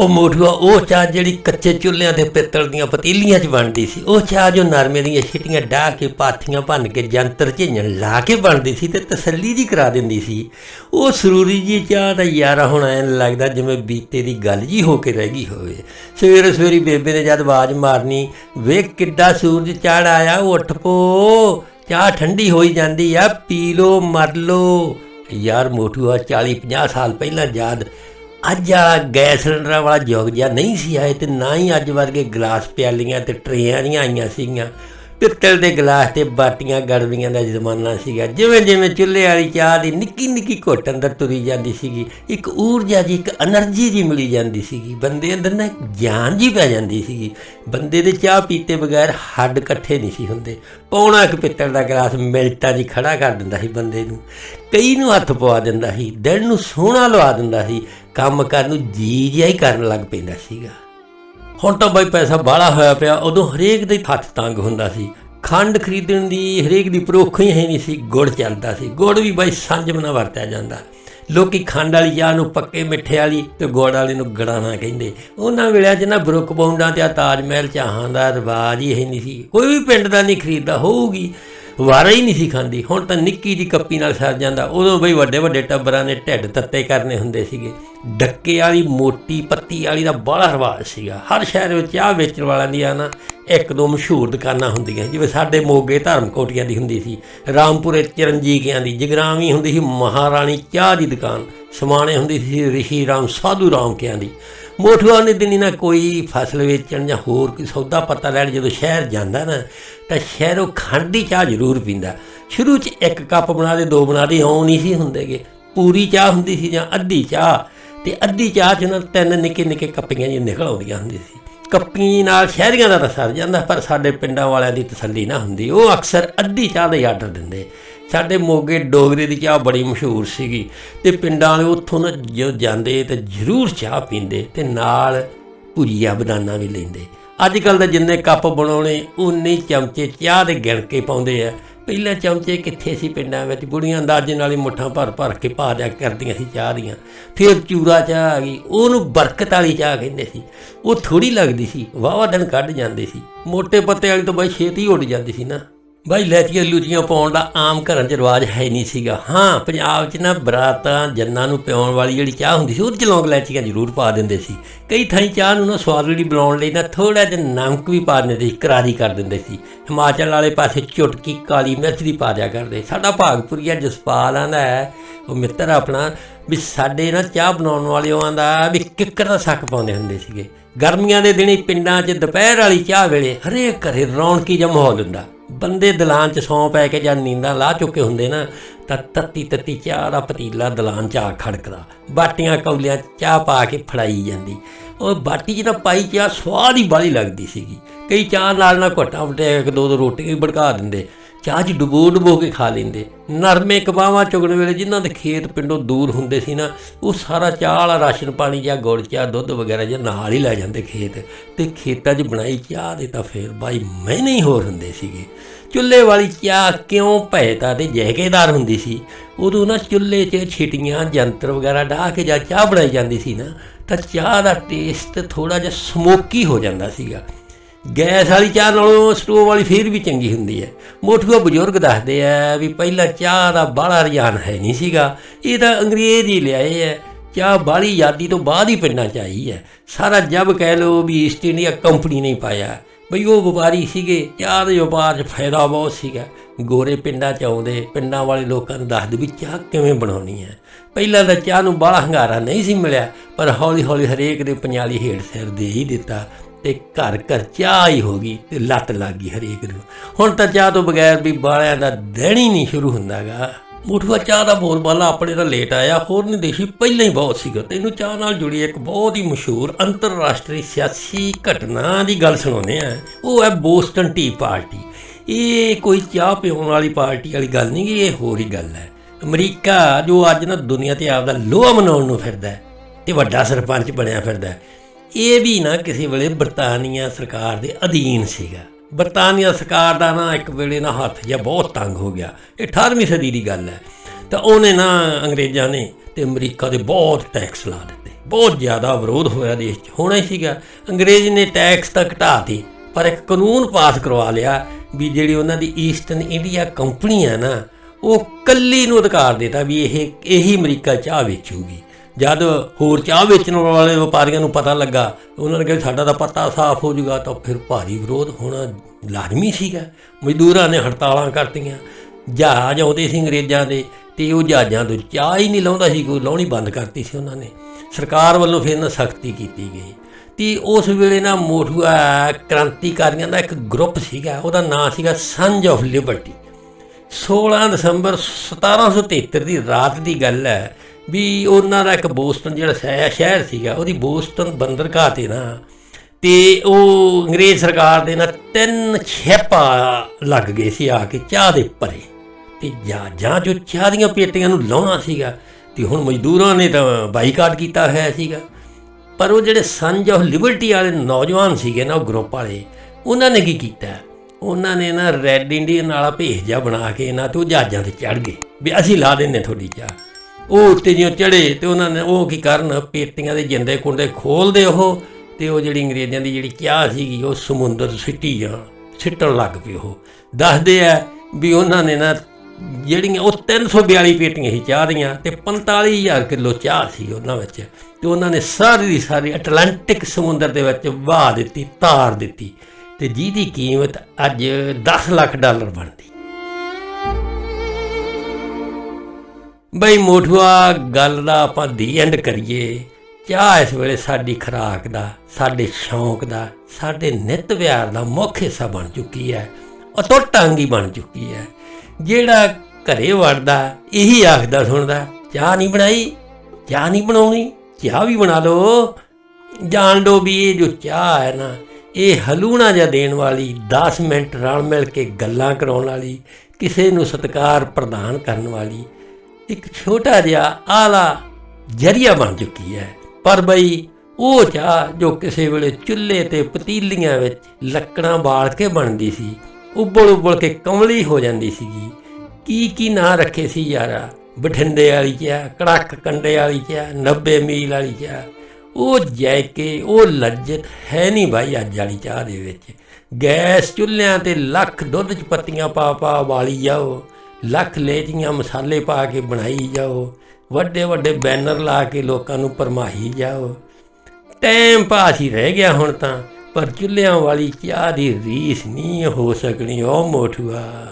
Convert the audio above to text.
ਉਹ ਮੋਠੂਆ ਉਹ ਚਾਹ ਜਿਹੜੀ ਕੱਚੇ ਚੁੱਲ੍ਹਿਆਂ ਤੇ ਪਿੱਤਲ ਦੀਆਂ ਪਤੀਲੀਆਂ 'ਚ ਬਣਦੀ ਸੀ, ਉਹ ਚਾਹ ਜੋ ਨਰਮੇ ਦੀਆਂ ਛਿੱਟੀਆਂ ਡਾਹ ਕੇ ਪਾਥੀਆਂ ਭੰਨ ਕੇ ਜੰਤਰ ਝਿੰਜਣ ਲਾ ਕੇ ਬਣਦੀ ਸੀ ਤੇ ਤਸੱਲੀ ਜੀ ਕਰਾ ਦਿੰਦੀ ਸੀ। ਉਹ ਸਰੂਰੀ ਜੀ ਚਾਹ ਦਾ ਯਾਰਾ ਹੁਣ ਐਂ ਲੱਗਦਾ ਜਿਵੇਂ ਬੀਤੇ ਦੀ ਗੱਲ ਜੀ ਹੋ ਕੇ ਰਹਿ ਗਈ ਹੋਵੇ। ਸਵੇਰੇ ਸਵੇਰੀ ਬੇਬੇ ਨੇ ਜਦ ਆਵਾਜ਼ ਮਾਰਨੀ, ਵੇਖ ਕਿੱਡਾ ਸੂਰਜ ਚੜ ਆਇਆ, ਉੱਠ ਪੋ, ਚਾਹ ਠੰਡੀ ਹੋਈ ਜਾਂਦੀ ਆ, ਪੀ ਲੋ ਮਰ ਲੋ ਯਾਰ ਮੋਠੂਆ 40 50 ਸਾਲ ਪਹਿਲਾਂ ਯਾਦ ਅੱਜ ਆ ਗੈਸ ਸਿਲੰਡਰਾਂ ਵਾਲਾ ਯੁੱਗ ਜਿਹਾ ਨਹੀਂ ਸੀ ਆਏ ਤੇ ਨਾ ਹੀ ਅੱਜ ਵਰਗੇ ਗਲਾਸ ਪਿਆਲੀਆਂ ਤੇ ਟਰੇਆਂ ਨਹੀਂ ਆਈਆਂ ਸੀਗੀਆਂ। ਪਿੱਤਲ ਦੇ ਗਲਾਸ ਤੇ ਬਾਟੀਆਂ ਗੜਵੀਆਂ ਦਾ ਜ਼ਮਾਨਾ ਸੀਗਾ। ਜਿਵੇਂ ਜਿਵੇਂ ਚੁੱਲ੍ਹੇ ਵਾਲੀ ਚਾਹ ਦੀ ਨਿੱਕੀ ਨਿੱਕੀ ਘੁੱਟ ਅੰਦਰ ਤੁਰੀ ਜਾਂਦੀ ਸੀਗੀ, ਇੱਕ ਊਰਜਾ ਜੀ, ਇੱਕ એનર્ਜੀ ਜੀ ਮਿਲੀ ਜਾਂਦੀ ਸੀਗੀ। ਬੰਦੇ ਅੰਦਰ ਨਾ ਗਿਆਨ ਜੀ ਪੈ ਜਾਂਦੀ ਸੀਗੀ। ਬੰਦੇ ਦੇ ਚਾਹ ਪੀਤੇ ਬਗੈਰ ਹੱਡ ਇਕੱਠੇ ਨਹੀਂ ਸੀ ਹੁੰਦੇ। ਪੌਣਾ ਇੱਕ ਪਿੱਤਲ ਦਾ ਗਲਾਸ ਮਿਲਟਾ ਜੀ ਖੜਾ ਕਰ ਦਿੰਦਾ ਸੀ ਬੰਦੇ ਨੂੰ। ਕਈ ਨੂੰ ਹੱਥ ਪਵਾ ਦਿੰਦਾ ਸੀ ਦਿਲ ਨੂੰ ਸੋਹਣਾ ਲਵਾ ਦਿੰਦਾ ਸੀ। ਕੰਮ ਕਰਨ ਨੂੰ ਜੀ ਜਿਹਾ ਹੀ ਕਰਨ ਲੱਗ ਪੈਂਦਾ ਸੀਗਾ। ਹੁਣ ਤਾਂ ਬਾਈ ਪੈਸਾ ਬਾਹਲਾ ਹੋਇਆ ਪਿਆ, ਉਦੋਂ ਹਰੇਕ ਦੇ ਹੱਥ ਤੰਗ ਹੁੰਦਾ ਸੀ। ਖੰਡ ਖਰੀਦਣ ਦੀ ਹਰੇਕ ਦੀ ਪਰੋਖ ਹੀ ਹੈ ਨਹੀਂ ਸੀ, ਗੁੜ ਚੱਲਦਾ ਸੀ। ਗੁੜ ਵੀ ਬਾਈ ਸੰਜਮ ਨਾਲ ਵਰਤਿਆ ਜਾਂਦਾ। ਲੋਕੀ ਖੰਡ ਵਾਲੀ ਚਾਹ ਨੂੰ ਪੱਕੇ ਮਿੱਠੇ ਵਾਲੀ ਤੇ ਗੁੜ ਵਾਲੀ ਨੂੰ ਗੜਾਣਾ ਕਹਿੰਦੇ। ਉਹਨਾਂ ਵੇਲਿਆਂ 'ਚ ਨਾ ਬਰੁੱਕ ਪੌਂਡਾਂ ਤੇ ਆ ਤਾਜ ਮਹਿਲ ਚਾਹਾਂ ਦਾ ਰਿਵਾਜ ਹੀ ਹੈ ਨਹੀਂ ਸੀ। ਕੋਈ ਵੀ ਪਿੰਡ ਦਾ ਨਹੀਂ ਖਰੀਦਦਾ, ਹੋਊਗੀ। ਵਾਰਾ ਹੀ ਨਹੀਂ ਸੀ ਖਾਂਦੀ। ਹੁਣ ਤਾਂ ਨਿੱਕੀ ਜੀ ਕੱਪੀ ਨਾਲ ਸਰ ਜਾਂਦਾ। ਉਦੋਂ ਬਈ ਵੱਡੇ ਵੱਡੇ ਟੱਬਰਾਂ ਨੇ ਢਿੱਡ ਤੱਤੇ ਕਰਨੇ ਹੁੰਦੇ ਸੀਗੇ। ਡੱਕੇ ਵਾਲੀ, ਮੋਟੀ ਪੱਤੀ ਵਾਲੀ ਦਾ ਬੜਾ ਰਿਵਾਜ ਸੀਗਾ। ਹਰ ਸ਼ਹਿਰ ਵਿੱਚ ਚਾਹ ਵੇਚਣ ਵਾਲਿਆਂ ਦੀਆਂ ਨਾ ਇੱਕ ਦੋ ਮਸ਼ਹੂਰ ਦੁਕਾਨਾਂ ਹੁੰਦੀਆਂ। ਜਿਵੇਂ ਸਾਡੇ ਮੋਗੇ ਧਰਮਕੋਟੀਆਂ ਦੀ ਹੁੰਦੀ ਸੀ, ਰਾਮਪੁਰੇ ਚਰਨਜੀਕਿਆਂ ਦੀ, ਜਗਰਾਵੀ ਹੁੰਦੀ ਸੀ, ਮਹਾਰਾਣੀ ਚਾਹ ਦੀ ਦੁਕਾਨ, ਸਮਾਣੇ ਹੁੰਦੀ ਸੀ, ਰਿਸ਼ੀ ਰਾਮ, ਸਾਧੂ ਰਾਮ ਕਿਆਂ ਦੀ। ਮੋਠੂਆ ਨੇ ਦਿਨੀ ਨਾ ਕੋਈ ਫਸਲ ਵੇਚਣ ਜਾਂ ਹੋਰ ਕੋਈ ਸੌਦਾ ਪਤਾ ਲੈਣ ਜਦੋਂ ਸ਼ਹਿਰ ਜਾਂਦਾ ਨਾ, ਤਾਂ ਸ਼ਹਿਰੋਂ ਖੰਡ ਦੀ ਚਾਹ ਜ਼ਰੂਰ ਪੀਂਦਾ। ਸ਼ੁਰੂ 'ਚ ਇੱਕ ਕੱਪ ਬਣਾ ਦੇ, ਦੋ ਬਣਾ ਦੇ ਆਉਂ ਨਹੀਂ ਸੀ ਹੁੰਦੇਗੇ ਪੂਰੀ ਚਾਹ ਹੁੰਦੀ ਸੀ ਜਾਂ ਅੱਧੀ ਚਾਹ, ਤੇ ਅੱਧੀ ਚਾਹ 'ਚ ਨਾ ਤਿੰਨ ਨਿੱਕੇ ਨਿੱਕੇ ਕੱਪੀਆਂ ਜਿਹੀਆਂ ਨਿਕਲ ਆਉਂਦੀਆਂ ਹੁੰਦੀ ਸੀ। ਕੱਪੀ ਨਾਲ ਸ਼ਹਿਰੀਆਂ ਦਾ ਤਾਂ ਸਰ ਜਾਂਦਾ, ਪਰ ਸਾਡੇ ਪਿੰਡਾਂ ਵਾਲਿਆਂ ਦੀ ਤਸੱਲੀ ਨਾ ਹੁੰਦੀ। ਉਹ ਅਕਸਰ ਅੱਧੀ ਚਾਹ ਦਾ ਹੀ ਆਰਡਰ ਦਿੰਦੇ। ਸਾਡੇ ਮੋਗੇ ਡੋਗਰੇ ਦੀ ਚਾਹ ਬੜੀ ਮਸ਼ਹੂਰ ਸੀਗੀ ਤੇ ਪਿੰਡਾਂ ਵਾਲੇ ਉੱਥੋਂ ਨਾ ਜਦੋਂ ਜਾਂਦੇ ਤੇ ਜ਼ਰੂਰ ਚਾਹ ਪੀਂਦੇ ਤੇ ਨਾਲ ਭੁਜੀਆ ਬਦਾਨਾ ਵੀ ਲੈਂਦੇ। ਅੱਜ ਕੱਲ ਤਾਂ ਜਿੰਨੇ ਕੱਪ ਬਣਾਉਣੇ ਉਨੇ ਚਮਚੇ ਚਾਹ ਦੇ ਗਿਣ ਕੇ ਪਾਉਂਦੇ ਆ। ਪਹਿਲਾਂ ਚਮਚੇ ਕਿੱਥੇ ਸੀ ਪਿੰਡਾਂ ਵਿੱਚ? ਬੁੜੀਆਂ ਅੰਦਾਜ਼ੇ ਨਾਲ ਹੀ ਮੁੱਠਾਂ ਭਰ ਭਰ ਕੇ ਪਾ ਦਿਆ ਕਰਦੀਆਂ ਸੀ ਚਾਹ ਦੀਆਂ। ਫਿਰ ਚੂਰਾ ਚਾਹ ਆ ਗਈ, ਉਹਨੂੰ ਬਰਕਤ ਵਾਲੀ ਚਾਹ ਕਹਿੰਦੇ ਸੀ। ਉਹ ਥੋੜੀ ਲੱਗਦੀ ਸੀ ਵਾਵਾ ਦਿਨ ਕੱਢ ਜਾਂਦੇ ਸੀ। ਮੋਟੇ ਪੱਤੇ ਵਾਲੀ ਤਾਂ ਬਈ ਛੇਤੀ ਉੱਡ ਜਾਂਦੀ ਸੀ ਨਾ। ਬਾਈ ਲੈਤੀਆਂ ਲੂਚੀਆਂ ਪਾਉਣ ਦਾ ਆਮ ਘਰਾਂ 'ਚ ਰਿਵਾਜ ਹੈ ਨਹੀਂ ਸੀਗਾ। ਹਾਂ, ਪੰਜਾਬ 'ਚ ਨਾ ਬਰਾਤਾਂ, ਜੰਨਾਂ ਨੂੰ ਪਿਆਉਣ ਵਾਲੀ ਜਿਹੜੀ ਚਾਹ ਹੁੰਦੀ ਸੀ ਉਹ 'ਚ ਲੌਂਗ ਲੈਚੀਆਂ ਜ਼ਰੂਰ ਪਾ ਦਿੰਦੇ ਸੀ। ਕਈ ਥਾਈਂ ਚਾਹ ਨੂੰ ਨਾ ਸਵਾਦਲੀ ਬਣਾਉਣ ਲਈ ਨਾ ਥੋੜਾ ਜਿਹਾ ਨਮਕ ਵੀ ਪਾ ਦਿੰਦੇ ਸੀ, ਕਰਾਰੀ ਕਰ ਦਿੰਦੇ ਸੀ। ਹਿਮਾਚਲ ਵਾਲੇ ਪਾਸੇ ਚੁਟਕੀ, ਕਾਲੀ ਮਿਰਚ ਦੀ ਪਾ ਦਿਆ ਕਰਦੇ। ਸਾਡਾ ਭਾਗਪੁਰੀਆ ਜਸਪਾਲ ਆਂਦਾ ਹੈ, ਉਹ ਮਿੱਤਰ ਆਪਣਾ, ਵੀ ਸਾਡੇ ਨਾ ਚਾਹ ਬਣਾਉਣ ਵਾਲਿਆਂ ਦਾ ਵੀ ਕਿੱਕਰ ਦਾ ਸੱਕ ਪਾਉਂਦੇ ਹੁੰਦੇ ਸੀਗੇ। ਗਰਮੀਆਂ ਦੇ ਦਿਨੀ ਪਿੰਡਾਂ 'ਚ ਦੁਪਹਿਰ ਵਾਲੀ ਚਾਹ ਵੇਲੇ ਹਰੇਕ ਘਰੇ ਰੌਣਕੀ ਜਿਹਾ ਮਾਹੌਲ ਹੁੰਦਾ। ਬੰਦੇ ਦਲਾਨ 'ਚ ਸੌਂ ਪੈ ਕੇ ਜਾਂ ਨੀਂਦਾਂ ਲਾਹ ਚੁੱਕੇ ਹੁੰਦੇ ਨਾ, ਤਾਂ ਤੱਤੀ ਤੱਤੀ ਚਾਹ ਦਾ ਪਤੀਲਾ ਦਲਾਨ 'ਚ ਆ ਖੜਕਦਾ। ਬਾਟੀਆਂ ਕੌਲਿਆਂ 'ਚ ਚਾਹ ਪਾ ਕੇ ਫੜਾਈ ਜਾਂਦੀ। ਉਹ ਬਾਟੀ 'ਚ ਤਾਂ ਪਾਈ ਚਾਹ, ਸਵਾਦ ਹੀ ਬਾਲੀ ਲੱਗਦੀ ਸੀਗੀ। ਕਈ ਚਾਹ ਨਾਲ ਨਾ ਘਟਾ ਵਟੇ ਇੱਕ ਦੋ ਦੋ ਰੋਟੀ ਵੀ ਭੜਕਾ ਦਿੰਦੇ। ਚਾਹ 'ਚ ਡੁਬੋ ਡੁਬੋ ਕੇ ਖਾ ਲੈਂਦੇ। ਨਰਮੇ ਕਬਾਵਾਂ ਚੁਗਣ ਵੇਲੇ ਜਿਨ੍ਹਾਂ ਦੇ ਖੇਤ ਪਿੰਡੋਂ ਦੂਰ ਹੁੰਦੇ ਸੀ ਨਾ, ਉਹ ਸਾਰਾ ਚਾਹ ਵਾਲਾ ਰਾਸ਼ਨ ਪਾਣੀ ਜਾਂ ਗੁੜ ਚਾਹ ਦੁੱਧ ਵਗੈਰਾ ਜਾਂ ਨਾਲ ਹੀ ਲੈ ਜਾਂਦੇ ਖੇਤ। ਤੇ ਖੇਤਾਂ 'ਚ ਬਣਾਈ ਚਾਹ ਦੇ ਤਾਂ ਫੇਰ ਬਾਈ ਮਹੀਨੇ ਨਹੀਂ ਹੋਰ ਹੁੰਦੇ ਸੀਗੇ। ਚੁੱਲ੍ਹੇ ਵਾਲੀ ਚਾਹ ਕਿਉਂ ਭੈਤਾ ਤੇ ਜਹਿਕੇਦਾਰ ਹੁੰਦੀ ਸੀ। ਉਦੋਂ ਨਾ ਚੁੱਲ੍ਹੇ 'ਚ ਛਿਟੀਆਂ, ਜੰਤਰ ਵਗੈਰਾ ਢਾਹ ਕੇ ਜਾਂ ਚਾਹ ਬਣਾਈ ਜਾਂਦੀ ਸੀ ਨਾ, ਤਾਂ ਚਾਹ ਦਾ ਟੇਸਟ ਥੋੜਾ ਜਿਹਾ ਸਮੋਕੀ ਹੋ ਜਾਂਦਾ ਸੀਗਾ। ਗੈਸ ਵਾਲੀ ਚਾਹ ਨਾਲੋਂ ਸਟੋਵ ਵਾਲੀ ਫੇਰ ਵੀ ਚੰਗੀ ਹੁੰਦੀ ਹੈ। ਮੋਠੂਆ ਬਜ਼ੁਰਗ ਦੱਸਦੇ ਆ ਵੀ ਪਹਿਲਾਂ ਚਾਹ ਦਾ ਬਾਹਲਾ ਰੁਝਾਨ ਹੈ ਨਹੀਂ ਸੀਗਾ। ਇਹ ਤਾਂ ਅੰਗਰੇਜ਼ ਹੀ ਲਿਆਏ ਆ। ਚਾਹ ਬਾਹਲੀ ਆਜ਼ਾਦੀ ਤੋਂ ਬਾਅਦ ਹੀ ਪਿੰਡਾਂ ਚ ਆਈ ਹੈ। ਸਾਰਾ ਜਬ ਕਹਿ ਲੋ ਵੀ ਈਸਟ ਇੰਡੀਆ ਕੰਪਨੀ ਨੇ ਪਾਇਆ। ਬਈ ਉਹ ਵਪਾਰੀ ਸੀਗੇ, ਚਾਹ ਦੇ ਵਪਾਰ 'ਚ ਫਾਇਦਾ ਬਹੁਤ ਸੀਗਾ। ਗੋਰੇ ਪਿੰਡਾਂ 'ਚ ਆਉਂਦੇ, ਪਿੰਡਾਂ ਵਾਲੇ ਲੋਕਾਂ ਨੂੰ ਦੱਸਦੇ ਵੀ ਚਾਹ ਕਿਵੇਂ ਬਣਾਉਣੀ ਹੈ। ਪਹਿਲਾਂ ਤਾਂ ਚਾਹ ਨੂੰ ਬਾਹਲਾ ਹੰਗਾਰਾ ਨਹੀਂ ਸੀ ਮਿਲਿਆ, ਪਰ ਹੌਲੀ ਹੌਲੀ ਹਰੇਕ ਦੇ ਪੰਜਾਲੀ ਹੇਠ ਸਿਰ ਦੇ ਹੀ ਦਿੱਤਾ। ਤੇ ਘਰ ਘਰ ਚਾਹ ਹੀ ਹੋ ਗਈ ਤੇ ਲੱਤ ਲੱਗ ਗਈ ਹਰੇਕ ਨੂੰ। ਹੁਣ ਤਾਂ ਚਾਹ ਤੋਂ ਬਗੈਰ ਵੀ ਬਾਲਿਆਂ ਦਾ ਦੇਣੀ ਨਹੀਂ ਸ਼ੁਰੂ ਹੁੰਦਾਗਾ ਮੋਠੂਆ ਚਾਹ ਦਾ ਬੋਲਬਾਲਾ ਆਪਣੇ ਦਾ ਲੇਟ ਆਇਆ, ਹੋਰ ਨਹੀਂ ਦੇਸ਼ੀ ਪਹਿਲਾਂ ਹੀ ਬਹੁਤ ਸੀਗਾ। ਤੈਨੂੰ ਚਾਹ ਨਾਲ ਜੁੜੀ ਇੱਕ ਬਹੁਤ ਹੀ ਮਸ਼ਹੂਰ ਅੰਤਰਰਾਸ਼ਟਰੀ ਸਿਆਸੀ ਘਟਨਾ ਦੀ ਗੱਲ ਸੁਣਾਉਂਦੇ ਆ ਉਹ ਹੈ ਬੋਸਟਨ ਟੀ ਪਾਰਟੀ। ਇਹ ਕੋਈ ਚਾਹ ਪਿਉਣ ਵਾਲੀ ਪਾਰਟੀ ਵਾਲੀ ਗੱਲ ਨਹੀਂ ਗੀ, ਇਹ ਹੋਰ ਹੀ ਗੱਲ ਹੈ। ਅਮਰੀਕਾ ਜੋ ਅੱਜ ਨਾ ਦੁਨੀਆ ਤੇ ਆਪਦਾ ਲੋਹਾ ਮਨਾਉਣ ਨੂੰ ਫਿਰਦਾ ਹੈ, ਤੇ ਵੱਡਾ ਸਰਪੰਚ ਬਣਿਆ ਫਿਰਦਾ ਇਹ ਵੀ ਨਾ ਕਿਸੇ ਵੇਲੇ ਬਰਤਾਨੀਆ ਸਰਕਾਰ ਦੇ ਅਧੀਨ ਸੀਗਾ। ਬਰਤਾਨੀਆ ਸਰਕਾਰ ਦਾ ਨਾ ਇੱਕ ਵੇਲੇ ਨਾ ਹੱਥ ਜਿਹਾ ਬਹੁਤ ਤੰਗ ਹੋ ਗਿਆ। ਇਹ 18ਵੀਂ ਸਦੀ ਦੀ ਗੱਲ ਹੈ। ਤਾਂ ਉਹਨੇ ਨਾ ਅੰਗਰੇਜ਼ਾਂ ਨੇ ਤੇ ਅਮਰੀਕਾ ਦੇ ਬਹੁਤ ਟੈਕਸ ਲਾ ਦਿੱਤੇ। ਬਹੁਤ ਜ਼ਿਆਦਾ ਵਿਰੋਧ ਹੋਇਆ ਦੇਸ਼ 'ਚ। ਹੋਣਾ ਹੀ ਸੀਗਾ। ਅੰਗਰੇਜ਼ ਨੇ ਟੈਕਸ ਤਾਂ ਘਟਾਤੀ, ਪਰ ਇੱਕ ਕਾਨੂੰਨ ਪਾਸ ਕਰਵਾ ਲਿਆ ਵੀ ਜਿਹੜੀ ਉਹਨਾਂ ਦੀ ਈਸਟਰਨ ਇੰਡੀਆ ਕੰਪਨੀ ਆ ਨਾ, ਉਹ ਕੱਲੀ ਨੂੰ ਅਧਿਕਾਰ ਦਿੱਤਾ ਵੀ ਇਹ ਇਹੀ ਅਮਰੀਕਾ ਚਾਹ ਵੇਚੂਗੀ। ਜਦ ਹੋਰ ਚਾਹ ਵੇਚਣ ਵਾਲੇ ਵਪਾਰੀਆਂ ਨੂੰ ਪਤਾ ਲੱਗਾ, ਉਹਨਾਂ ਨੇ ਕਿਹਾ ਸਾਡਾ ਤਾਂ ਪੱਤਾ ਸਾਫ਼ ਹੋ ਜਾਊਗਾ ਤਾਂ ਫਿਰ ਭਾਰੀ ਵਿਰੋਧ ਹੋਣਾ ਲਾਜ਼ਮੀ ਸੀਗਾ। ਮਜ਼ਦੂਰਾਂ ਨੇ ਹੜਤਾਲਾਂ ਕਰਤੀਆਂ, ਜਹਾਜ਼ ਆਉਂਦੇ ਸੀ ਅੰਗਰੇਜ਼ਾਂ ਦੇ, ਤੇ ਉਹ ਜਹਾਜ਼ਾਂ ਤੋਂ ਚਾਹ ਹੀ ਨਹੀਂ ਲਾਉਂਦਾ ਸੀ, ਕੋਈ ਲਾਉਣੀ ਬੰਦ ਕਰਤੀ ਸੀ ਉਹਨਾਂ ਨੇ। ਸਰਕਾਰ ਵੱਲੋਂ ਫਿਰ ਨਾ ਸਖਤੀ ਕੀਤੀ ਗਈ। ਤੇ ਉਸ ਵੇਲੇ ਨਾ ਮੋਠੂਆ ਕ੍ਰਾਂਤੀਕਾਰੀਆਂ ਦਾ ਇੱਕ ਗਰੁੱਪ ਸੀਗਾ, ਉਹਦਾ ਨਾਂ ਸੀਗਾ ਸੰਜ ਆਫ ਲਿਬਰਟੀ 16 ਦਸੰਬਰ 1773 ਦੀ ਰਾਤ ਦੀ ਗੱਲ ਹੈ ਵੀ ਉਹਨਾਂ ਦਾ ਇੱਕ ਬੋਸਟਨ ਜਿਹੜਾ ਸ਼ਹਿ- ਸ਼ਹਿਰ ਸੀਗਾ, ਉਹਦੀ ਬੋਸਟਨ ਬੰਦਰਗਾਹ ਤੇ ਨਾ, ਤੇ ਉਹ ਅੰਗਰੇਜ਼ ਸਰਕਾਰ ਦੇ ਨਾਲ ਤਿੰਨ ਛੇਪਾ ਲੱਗ ਗਏ ਸੀ ਆ ਕੇ ਚਾਹ ਦੇ ਭਰੇ ਤੇ ਜਾਂ ਜਾਂ ਜੋ ਚਾਹ ਦੀਆਂ ਪੇਟੀਆਂ ਨੂੰ ਲਾਉਣਾ ਸੀਗਾ, ਤੇ ਹੁਣ ਮਜ਼ਦੂਰਾਂ ਨੇ ਤਾਂ ਬਾਈਕਾਟ ਕੀਤਾ ਹੋਇਆ ਸੀਗਾ। ਪਰ ਉਹ ਜਿਹੜੇ ਸੰਜ ਆਫ ਲਿਬਰਟੀ ਵਾਲੇ ਨੌਜਵਾਨ ਸੀਗੇ ਨਾ, ਉਹ ਗਰੁੱਪ ਵਾਲੇ, ਉਹਨਾਂ ਨੇ ਕੀ ਕੀਤਾ? ਉਹਨਾਂ ਨੇ ਨਾ ਰੈੱਡ ਇੰਡੀਅਨ ਵਾਲਾ ਭੇਜਿਆ ਬਣਾ ਕੇ ਇਹਨਾਂ ਤੇ ਉਹ ਜਹਾਜ਼ਾਂ ਤੇ ਚੜ ਗਏ, ਵੀ ਅਸੀਂ ਲਾ ਦਿੰਨੇ ਤੁਹਾਡੀ ਚਾਹ। ਉਹ ਉੱਤੇ ਜਿਉਂ ਚੜੇ ਤੇ ਉਹਨਾਂ ਨੇ ਉਹ ਕੀ ਕਰਨ, ਪੇਟੀਆਂ ਦੇ ਜਿੰਦੇ ਕੁੰਡੇ ਖੋਲਦੇ ਉਹ ਤੇ ਉਹ ਜਿਹੜੀ ਅੰਗਰੇਜ਼ਾਂ ਦੀ ਜਿਹੜੀ ਚਾਹ ਸੀਗੀ, ਉਹ ਸਮੁੰਦਰ ਸਿੱਟੀ ਜਾਂ ਸਿੱਟਣ ਲੱਗ ਪਏ ਉਹ। ਦੱਸਦੇ ਆ ਵੀ ਉਹਨਾਂ ਨੇ ਨਾ ਜਿਹੜੀਆਂ ਉਹ 342 ਪੇਟੀਆਂ ਹੀ ਚਾਹ ਦੀਆਂ ਤੇ 45000 ਕਿਲੋ ਚਾਹ ਸੀ ਉਹਨਾਂ ਵਿੱਚ ਤੇ ਉਹਨਾਂ ਨੇ ਸਾਰੀ ਦੀ ਸਾਰੀ ਅਟਲਾਂਟਿਕ ਸਮੁੰਦਰ ਦੇ ਵਿੱਚ ਵਹਾ ਦਿੱਤੀ, ਤਾਰ ਦਿੱਤੀ ਤੇ ਜਿਹਦੀ ਕੀਮਤ ਅੱਜ 10 ਲੱਖ ਡਾਲਰ ਬਣਦੀ। ਬਈ ਮੋਠੂਆ, ਗੱਲ ਦਾ ਆਪਾਂ ਦੀ ਐਂਡ ਕਰੀਏ। ਚਾਹ ਇਸ ਵੇਲੇ ਸਾਡੀ ਖੁਰਾਕ ਦਾ, ਸਾਡੇ ਸ਼ੌਂਕ ਦਾ, ਸਾਡੇ ਨਿਤ ਵਿਹਾਰ ਦਾ ਮੁੱਖ ਹਿੱਸਾ ਬਣ ਚੁੱਕੀ ਹੈ ਅਟੁੱਟ ਅੰਗੀ ਬਣ ਚੁੱਕੀ ਹੈ। ਜਿਹੜਾ ਘਰੇ ਵੜਦਾ, ਇਹੀ ਆਖਦਾ, ਸੁਣਦਾ, ਚਾਹ ਨਹੀਂ ਬਣਾਈ, ਚਾਹ ਨਹੀਂ ਬਣਾਉਣੀ, ਚਾਹ ਵੀ ਬਣਾ ਲਓ। ਜਾਣ ਲਓ ਵੀ ਇਹ ਜੋ ਚਾਹ ਹੈ ਨਾ, ਇਹ ਹਲੂਣਾ ਜਿਹਾ ਦੇਣ ਵਾਲੀ 10 ਮਿੰਟ ਰਲ ਮਿਲ ਕੇ ਗੱਲਾਂ ਕਰਾਉਣ ਵਾਲੀ, ਕਿਸੇ ਨੂੰ ਸਤਿਕਾਰ ਪ੍ਰਦਾਨ ਕਰਨ ਵਾਲੀ ਇੱਕ ਛੋਟਾ ਜਿਹਾ ਆਲਾ ਜਰੀਆ ਬਣ ਚੁੱਕੀ ਹੈ। ਪਰ ਬਈ ਉਹ ਚਾਹ ਜੋ ਕਿਸੇ ਵੇਲੇ ਚੁੱਲ੍ਹੇ ਤੇ ਪਤੀਲੀਆਂ ਵਿੱਚ ਲੱਕੜਾਂ ਬਾਲ ਕੇ ਬਣਦੀ ਸੀ, ਉਬਲ ਉਬਲ ਕੇ ਕਮਲੀ ਹੋ ਜਾਂਦੀ ਸੀਗੀ। ਕੀ ਕੀ ਨਾਂ ਰੱਖੇ ਸੀ ਯਾਰਾ? ਬਠਿੰਡੇ ਵਾਲੀ ਚਾਹ ਕੜਕ ਕੰਡੇ ਵਾਲੀ ਚਾਹ 90 ਮੀਲ ਵਾਲੀ ਚਾਹ ਉਹ ਜੈਕੇ, ਉਹ ਲੱਜਤ ਹੈ ਨਹੀਂ ਭਾਈ ਅੱਜ ਵਾਲੀ ਚਾਹ ਦੇ ਵਿੱਚ। ਗੈਸ ਚੁੱਲ੍ਹਿਆਂ ਤੇ ਲੱਖ ਦੁੱਧ ਚ ਪੱਤੀਆਂ ਪਾ ਪਾ ਵਾਲੀ ਜਾਓ ਲੱਖ ਲੇਜੀਆਂ ਮਸਾਲੇ ਪਾ ਕੇ ਬਣਾਈ ਜਾਓ, ਵੱਡੇ ਵੱਡੇ ਬੈਨਰ ਲਾ ਕੇ ਲੋਕਾਂ ਨੂੰ ਪਰਮਾਈ ਜਾਓ। ਟਾਈਮ ਪਾਸ ਹੀ ਰਹਿ ਗਿਆ ਹੁਣ ਤਾਂ, ਪਰ ਚੁੱਲ੍ਹਿਆਂ ਵਾਲੀ ਚਾਹ ਦੀ ਰੀਸ ਨਹੀਂ ਹੋ ਸਕਣੀ ਉਹ ਮੋਠੂਆ।